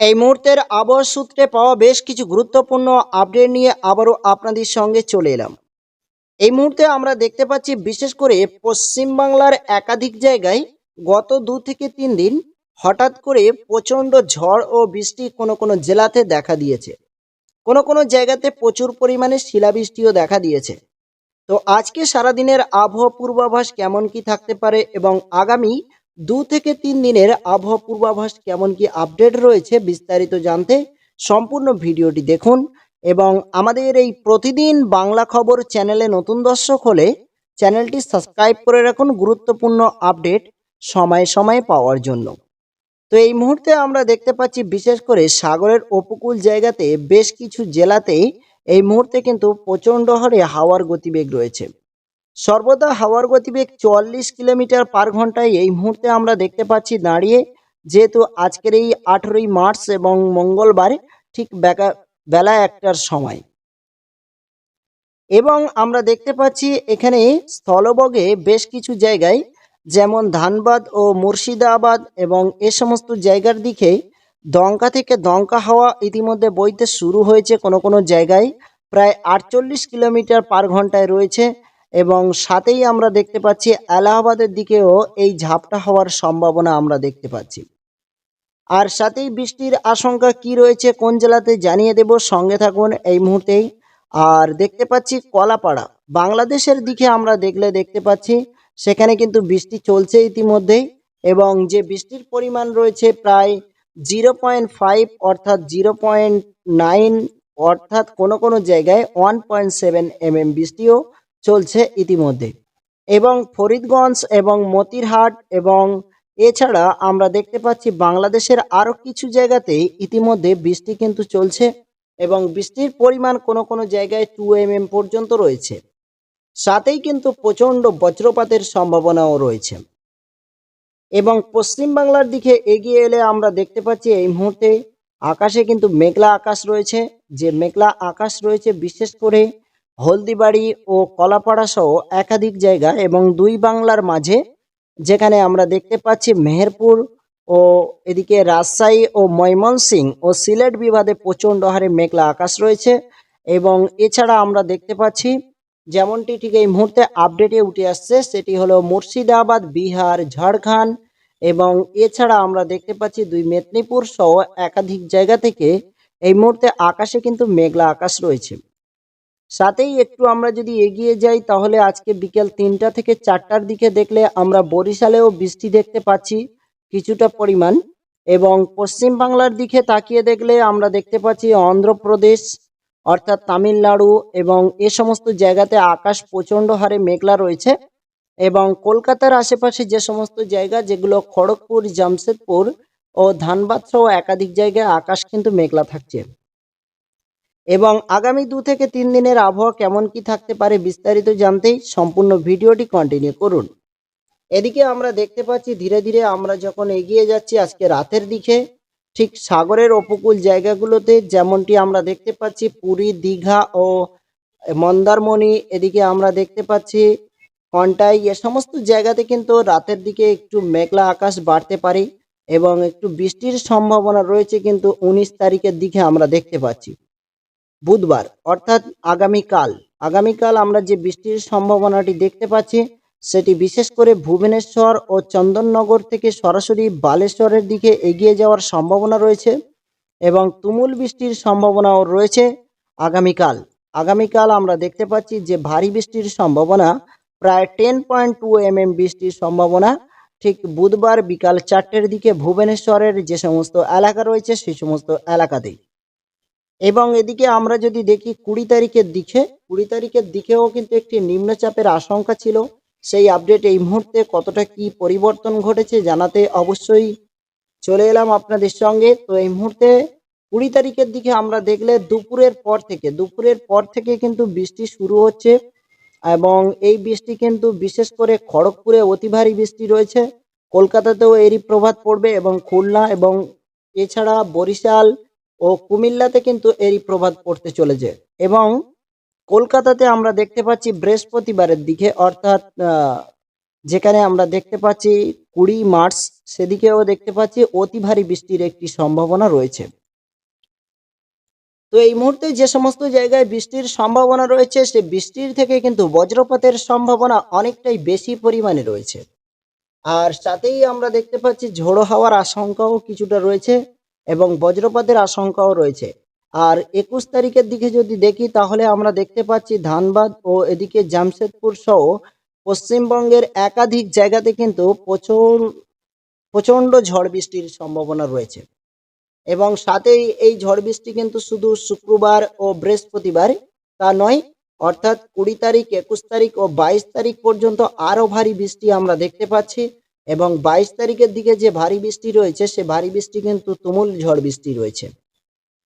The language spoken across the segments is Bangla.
এই মুহূর্তের আবহাওয়া সূত্রে পাওয়া বেশ কিছু গুরুত্বপূর্ণ আপডেট নিয়ে আবারও আপনাদের সঙ্গে চলে এলাম। এই মুহূর্তে আমরা দেখতে পাচ্ছি, বিশেষ করে পশ্চিমবাংলার একাধিক জায়গায় গত দু থেকে তিন দিন হঠাৎ করে প্রচণ্ড ঝড় ও বৃষ্টি কোনো কোনো জেলাতে দেখা দিয়েছে। কোনো কোনো জায়গাতে প্রচুর পরিমাণে শিলাবৃষ্টিও দেখা দিয়েছে। তো আজকে সারাদিনের আবহাওয়া পূর্বাভাস কেমন কি থাকতে পারে এবং আগামী দু থেকে তিন দিনের আবহাওয়া পূর্বাভাস কেমন কি আপডেট রয়েছে বিস্তারিত জানতে সম্পূর্ণ ভিডিওটি দেখুন এবং আমাদের এই প্রতিদিন বাংলা খবর চ্যানেলে নতুন দর্শক হলে চ্যানেলটি সাবস্ক্রাইব করে রাখুন গুরুত্বপূর্ণ আপডেট সময়ে সময়ে পাওয়ার জন্য। তো এই মুহূর্তে আমরা দেখতে পাচ্ছি বিশেষ করে সাগরের উপকূল জায়গাতে বেশ কিছু জেলাতেই এই মুহূর্তে কিন্তু প্রচণ্ড হারে হাওয়ার গতিবেগ রয়েছে। সর্বদা হাওয়ার গতিবেগ চুয়াল্লিশ কিলোমিটার পার ঘন্টায় এই মুহূর্তে আমরা দেখতে পাচ্ছি দাঁড়িয়ে, যেহেতু আজকের এই আঠেরোই মার্চ এবং মঙ্গলবার ঠিক বেলা একটার সময়। এবং আমরা দেখতে পাচ্ছি এখানে স্থলবগে বেশ কিছু জায়গায়, যেমন ধানবাদ ও মুর্শিদাবাদ এবং এ সমস্ত জায়গার দিকে দঙ্কা থেকে দঙ্কা হাওয়া ইতিমধ্যে বইতে শুরু হয়েছে কোনো কোনো জায়গায়। প্রায় আটচল্লিশ কিলোমিটার পার ঘন্টায় রয়েছে। এবং সাথেই আমরা দেখতে পাচ্ছি এলাহাবাদের দিকেও এই ঝাপটা হওয়ার সম্ভাবনা আমরা দেখতে পাচ্ছি। আর সাথেই বৃষ্টির আশঙ্কা কি রয়েছে কোন জেলাতে জানিয়ে দেব, সঙ্গে থাকুন এই মুহূর্তেই। আর দেখতে পাচ্ছি কলাপাড়া, বাংলাদেশের দিকে আমরা দেখলে দেখতে পাচ্ছি, সেখানে কিন্তু বৃষ্টি চলছে ইতিমধ্যেই এবং যে বৃষ্টির পরিমাণ রয়েছে প্রায় জিরো পয়েন্ট ফাইভ অর্থাৎ জিরো পয়েন্ট নাইন অর্থাৎ কোনো কোনো জায়গায় ওয়ান পয়েন্ট সেভেন এমএম বৃষ্টিও চলছে ইতিমধ্যে। এবং ফরিদগঞ্জ এবং মতিরহাট এবং এছাড়া আমরা দেখতে পাচ্ছি বাংলাদেশের আরও কিছু জায়গাতে ইতিমধ্যে বৃষ্টি কিন্তু চলছে এবং বৃষ্টির পরিমাণ কোনো কোনো জায়গায় টু এম পর্যন্ত রয়েছে। সাথেই কিন্তু প্রচণ্ড বজ্রপাতের সম্ভাবনাও রয়েছে। এবং পশ্চিম বাংলার দিকে এগিয়ে এলে আমরা দেখতে পাচ্ছি এই মুহূর্তে আকাশে কিন্তু মেঘলা আকাশ রয়েছে। যে মেঘলা আকাশ রয়েছে, বিশেষ করে হলদিবাড়ি ও কলাপাড়া সহ একাধিক জায়গা এবং দুই বাংলার মাঝে, যেখানে আমরা দেখতে পাচ্ছি মেহেরপুর ও এদিকে রাজশাহী ও ময়মনসিং ও সিলেট বিভাগে প্রচণ্ড হারে মেঘলা আকাশ রয়েছে এবং এছাড়া আমরা দেখতে পাচ্ছি, যেমনটি ঠিক এই মুহূর্তে আপডেটে উঠে আসছে, সেটি হলো মুর্শিদাবাদ, বিহার, ঝাড়খণ্ড এবং এছাড়া আমরা দেখতে পাচ্ছি দুই মেদিনীপুর সহ একাধিক জায়গা থেকে এই মুহূর্তে আকাশে কিন্তু মেঘলা আকাশ রয়েছে। সাথেই একটু আমরা যদি এগিয়ে যাই, তাহলে আজকে বিকেল তিনটা থেকে চারটার দিকে দেখলে আমরা বরিশালেও বৃষ্টি দেখতে পাচ্ছি কিছুটা পরিমাণ এবং পশ্চিম বাংলার দিকে তাকিয়ে দেখলে আমরা দেখতে পাচ্ছি অন্ধ্রপ্রদেশ অর্থাৎ তামিলনাড়ু এবং এ সমস্ত জায়গাতে আকাশ প্রচণ্ড হারে মেঘলা রয়েছে এবং কলকাতার আশেপাশে যে সমস্ত জায়গা, যেগুলো খড়গপুর, জামশেদপুর ও ধানবাদ সহ একাধিক জায়গায় আকাশ কিন্তু মেঘলা থাকছে। এবং আগামী দু থেকে তিন দিনের আবহাওয়া কেমন কি থাকতে পারে বিস্তারিত জানতেই সম্পূর্ণ ভিডিওটি কন্টিনিউ করুন। এদিকে আমরা দেখতে পাচ্ছি ধীরে ধীরে আমরা যখন এগিয়ে যাচ্ছি আজকে রাতের দিকে, ঠিক সাগরের উপকূল জায়গাগুলোতে যেমনটি আমরা দেখতে পাচ্ছি পুরী, দীঘা ও মন্দারমণি, এদিকে আমরা দেখতে পাচ্ছি কন্টাই, এ সমস্ত জায়গাতে কিন্তু রাতের দিকে একটু মেঘলা আকাশ বাড়তে পারে এবং একটু বৃষ্টির সম্ভাবনা রয়েছে কিন্তু উনিশ তারিখের দিকে আমরা দেখতে পাচ্ছি। বুধবার, অর্থাৎ আগামীকাল। আগামীকাল আমরা যে বৃষ্টির সম্ভাবনাটি দেখতে পাচ্ছি, সেটি বিশেষ করে ভুবনেশ্বর ও চন্দননগর থেকে সরাসরি বালেশ্বরের দিকে এগিয়ে যাওয়ার সম্ভাবনা রয়েছে এবং তুমুল বৃষ্টির সম্ভাবনাও রয়েছে আগামীকাল। আগামীকাল আমরা দেখতে পাচ্ছি যে ভারী বৃষ্টির সম্ভাবনা প্রায় ten point two M M বৃষ্টির সম্ভাবনা। ঠিক বুধবার বিকাল চারটের দিকে ভুবনেশ্বরের যে সমস্ত এলাকা রয়েছে, সেই সমস্ত এলাকাতেই। এবং এদিকে আমরা যদি দেখি কুড়ি তারিখের দিকে, কুড়ি তারিখের দিকেও কিন্তু একটি নিম্নচাপের আশঙ্কা ছিল। সেই আপডেট এই মুহূর্তে কতটা কি পরিবর্তন ঘটেছে জানাতে অবশ্যই চলে এলাম আপনাদের সঙ্গে। তো এই মুহূর্তে কুড়ি তারিখের দিকে আমরা দেখলে দুপুরের পর থেকে, দুপুরের পর থেকে কিন্তু বৃষ্টি শুরু হচ্ছে এবং এই বৃষ্টি কিন্তু বিশেষ করে খড়গপুরে অতি ভারী বৃষ্টি রয়েছে। কলকাতাতেও এরই প্রভাব পড়বে এবং খুলনা এবং এছাড়া বরিশাল ও কুমিল্লাতে কিন্তু এরই প্রভাব পড়তে চলেছে। এবং কলকাতাতে আমরা দেখতে পাচ্ছি বৃহস্পতিবারের দিকে, অর্থাৎ যেখানে আমরা দেখতে পাচ্ছি কুড়ি মার্চ, সেদিকেও দেখতে পাচ্ছি অতি ভারী বৃষ্টির একটি সম্ভাবনা রয়েছে। তো এই মুহূর্তে যে সমস্ত জায়গায় বৃষ্টির সম্ভাবনা রয়েছে, সে বৃষ্টির থেকে কিন্তু বজ্রপাতের সম্ভাবনা অনেকটাই বেশি পরিমাণে রয়েছে। আর সাথেই আমরা দেখতে পাচ্ছি ঝোড়ো হাওয়ার আশঙ্কাও কিছুটা রয়েছে। এবং বজ্রপাতের আশঙ্কাও রয়েছে। আর একুশ তারিখের দিকে যদি দেখি, তাহলে আমরা দেখতে পাচ্ছি ধানবাদ ও এদিকে জামশেদপুর সহ পশ্চিমবঙ্গের একাধিক জায়গাতে কিন্তু প্রচুর, প্রচণ্ড ঝড় বৃষ্টির সম্ভাবনা রয়েছে। এবং সাথেই এই ঝড় বৃষ্টি কিন্তু শুধু শুক্রবার ও বৃহস্পতিবার তা নয়, অর্থাৎ কুড়ি তারিখ, একুশ তারিখ ও বাইশ তারিখ পর্যন্ত আরও ভারী বৃষ্টি আমরা দেখতে পাচ্ছি। এবং বাইশ তারিখের দিকে যে ভারী বৃষ্টি রয়েছে, সে ভারী বৃষ্টি কিন্তু তুমুল ঝড় বৃষ্টি রয়েছে।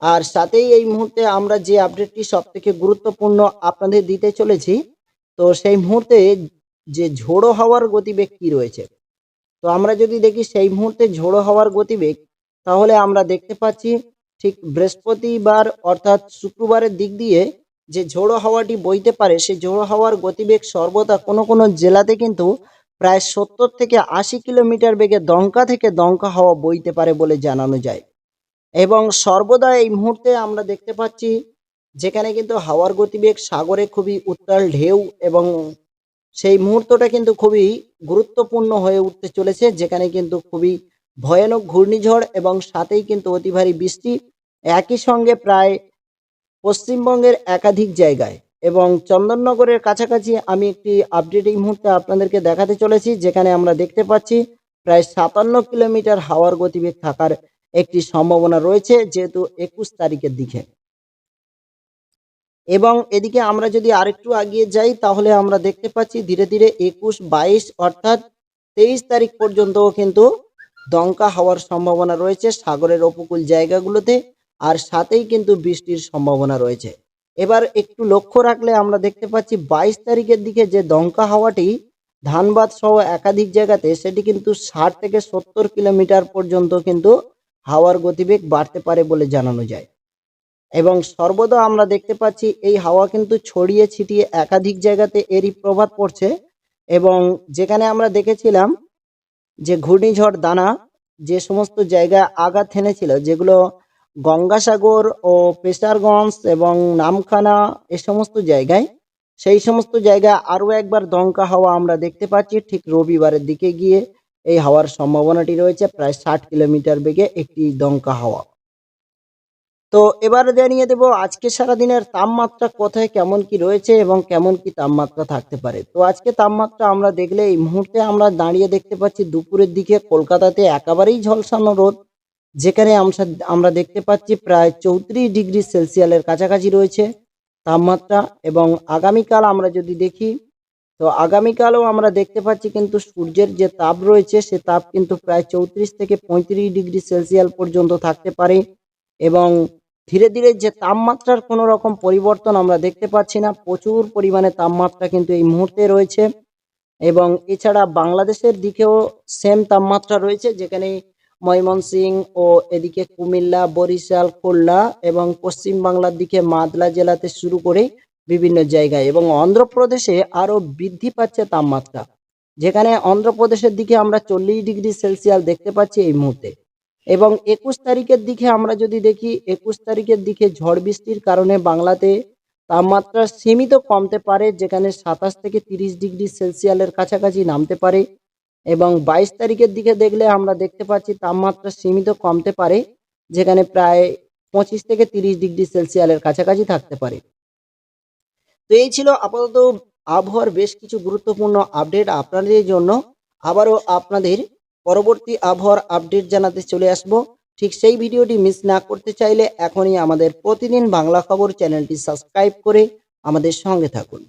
আর সাথেই এই মুহূর্তে আমরা যে আপডেটটি সব থেকে গুরুত্বপূর্ণ আপনাদের দিতে চলেছি, তো সেই মুহূর্তে যে ঝোড়ো হাওয়ার গতিবেগ কি রয়েছে? তো আমরা যদি দেখি সেই মুহূর্তে ঝোড়ো হাওয়ার গতিবেগ, তাহলে আমরা দেখতে পাচ্ছি ঠিক বৃহস্পতিবার অর্থাৎ শুক্রবারের দিক দিয়ে যে ঝোড়ো হাওয়াটি বইতে পারে সেই ঝোড়ো হাওয়ার গতিবেগ সর্বদা কোনো কোনো জেলাতে কিন্তু প্রায় সত্তর থেকে আশি কিলোমিটার বেগে দমকা থেকে দমকা হাওয়া বইতে পারে বলে জানানো যায়। এবং সর্বদা এই মুহূর্তে আমরা দেখতে পাচ্ছি, যেখানে কিন্তু হাওয়ার গতিবেগ সাগরে খুবই উত্তাল ঢেউ এবং সেই মুহূর্তটা কিন্তু খুবই গুরুত্বপূর্ণ হয়ে উঠতে চলেছে, যেখানে কিন্তু খুবই ভয়ানক ঘূর্ণিঝড় এবং সাথেই কিন্তু অতি ভারী বৃষ্টি একই সঙ্গে প্রায় পশ্চিমবঙ্গের একাধিক জায়গায়। এবং চন্দননগরের কাছাকাছি আমি একটি আপডেট এই মুহূর্তে আপনাদেরকে দেখাতে চলেছি, যেখানে আমরা দেখতে পাচ্ছি প্রায় সাতান্ন কিলোমিটার হাওয়ার গতিবেগ থাকার একটি সম্ভাবনা রয়েছে, যেহেতু একুশ তারিখের দিকে। এবং এদিকে আমরা যদি আরেকটু আগিয়ে যাই, তাহলে আমরা দেখতে পাচ্ছি ধীরে ধীরে একুশ বাইশ অর্থাৎ তেইশ তারিখ পর্যন্তও কিন্তু দমকা হওয়ার সম্ভাবনা রয়েছে সাগরের উপকূল জায়গাগুলোতে, আর সাথেই কিন্তু বৃষ্টির সম্ভাবনা রয়েছে। এবার একটু লক্ষ্য রাখলে আমরা দেখতে পাচ্ছি বাইশ তারিখের দিকে যে দমকা হাওয়াটি, ধানবাদ সহ একাধিক জায়গাতে, সেটি কিন্তু ষাট থেকে সত্তর কিলোমিটার পর্যন্ত কিন্তু হাওয়ার গতিবেগ বাড়তে পারে বলে জানানো যায়। এবং সর্বদা আমরা দেখতে পাচ্ছি এই হাওয়া কিন্তু ছড়িয়ে ছিটিয়ে একাধিক জায়গাতে এরই প্রভাব পড়ছে। এবং যেখানে আমরা দেখেছিলাম যে ঘূর্ণিঝড় দানা যে সমস্ত জায়গায় আঘাত হেনেছিল, যেগুলো গঙ্গাসাগর ও পেশারগঞ্জ এবং নামখানা এ সমস্ত জায়গায়। সেই সমস্ত জায়গায় আরও একবার দমকা হাওয়া আমরা দেখতে পাচ্ছি ঠিক রবিবারের দিকে গিয়ে। এই হাওয়ার সম্ভাবনাটি রয়েছে প্রায় ষাট কিলোমিটার বেগে একটি দমকা হাওয়া। তো এবারে জানিয়ে দেব আজকে সারাদিনের তাপমাত্রা কোথায়, কেমন কি রয়েছে এবং কেমন কি তাপমাত্রা থাকতে পারে। তো আজকে তাপমাত্রা আমরা দেখলে এই মুহূর্তে আমরা দাঁড়িয়ে দেখতে পাচ্ছি দুপুরের দিকে কলকাতাতে একেবারেই ঝলসানো রোদ। যেখানে আমরা দেখতে পাচ্ছি প্রায় চৌত্রিশ ডিগ্রি সেলসিয়ালের কাছাকাছি রয়েছে তাপমাত্রা এবং আগামীকাল আমরা যদি দেখি, তো আগামীকালও আমরা দেখতে পাচ্ছি কিন্তু সূর্যের যে তাপ রয়েছে সে তাপ কিন্তু প্রায় চৌত্রিশ থেকে পঁয়ত্রিশ ডিগ্রি সেলসিয়াল পর্যন্ত থাকতে পারে এবং ধীরে ধীরে যে তাপমাত্রার কোনো রকম পরিবর্তন আমরা দেখতে পাচ্ছি না, প্রচুর পরিমাণে তাপমাত্রা কিন্তু এই মুহূর্তে রয়েছে এবং এছাড়া বাংলাদেশের দিকেও সেম তাপমাত্রা রয়েছে যেখানে ময়মনসিং ও এদিকে কুমিল্লা, বরিশাল, খুলনা এবং পশ্চিম বাংলার দিকে মাদলা জেলাতে শুরু করে বিভিন্ন জায়গায় এবং অন্ধ্রপ্রদেশে আরও বৃদ্ধি পাচ্ছে তাপমাত্রা। যেখানে অন্ধ্রপ্রদেশের দিকে আমরা চল্লিশ ডিগ্রি সেলসিয়াস দেখতে পাচ্ছি এই মুহূর্তে। এবং একুশ তারিখের দিকে আমরা যদি দেখি, একুশ তারিখের দিকে ঝড় বৃষ্টির কারণে বাংলাতে তাপমাত্রা সীমিত কমতে পারে, যেখানে সাতাশ থেকে তিরিশ ডিগ্রি সেলসিয়ালের কাছাকাছি নামতে পারে। এবং বাইশ তারিখের দিকে দেখলে আমরা দেখতে পাচ্ছি তাপমাত্রা সীমিত কমতে পারে, যেখানে প্রায় পঁচিশ থেকে তিরিশ ডিগ্রি সেলসিয়ালের কাছাকাছি থাকতে পারে। তো এই ছিল আপাতত আবহাওয়ার বেশ কিছু গুরুত্বপূর্ণ আপডেট আপনাদের জন্য। আবারও আপনাদের পরবর্তী আবহাওয়ার আপডেট জানাতে চলে আসব। ঠিক সেই ভিডিওটি মিস না করতে চাইলে এখনই আমাদের প্রতিদিন বাংলা খবর চ্যানেলটি সাবস্ক্রাইব করে আমাদের সঙ্গে থাকুন।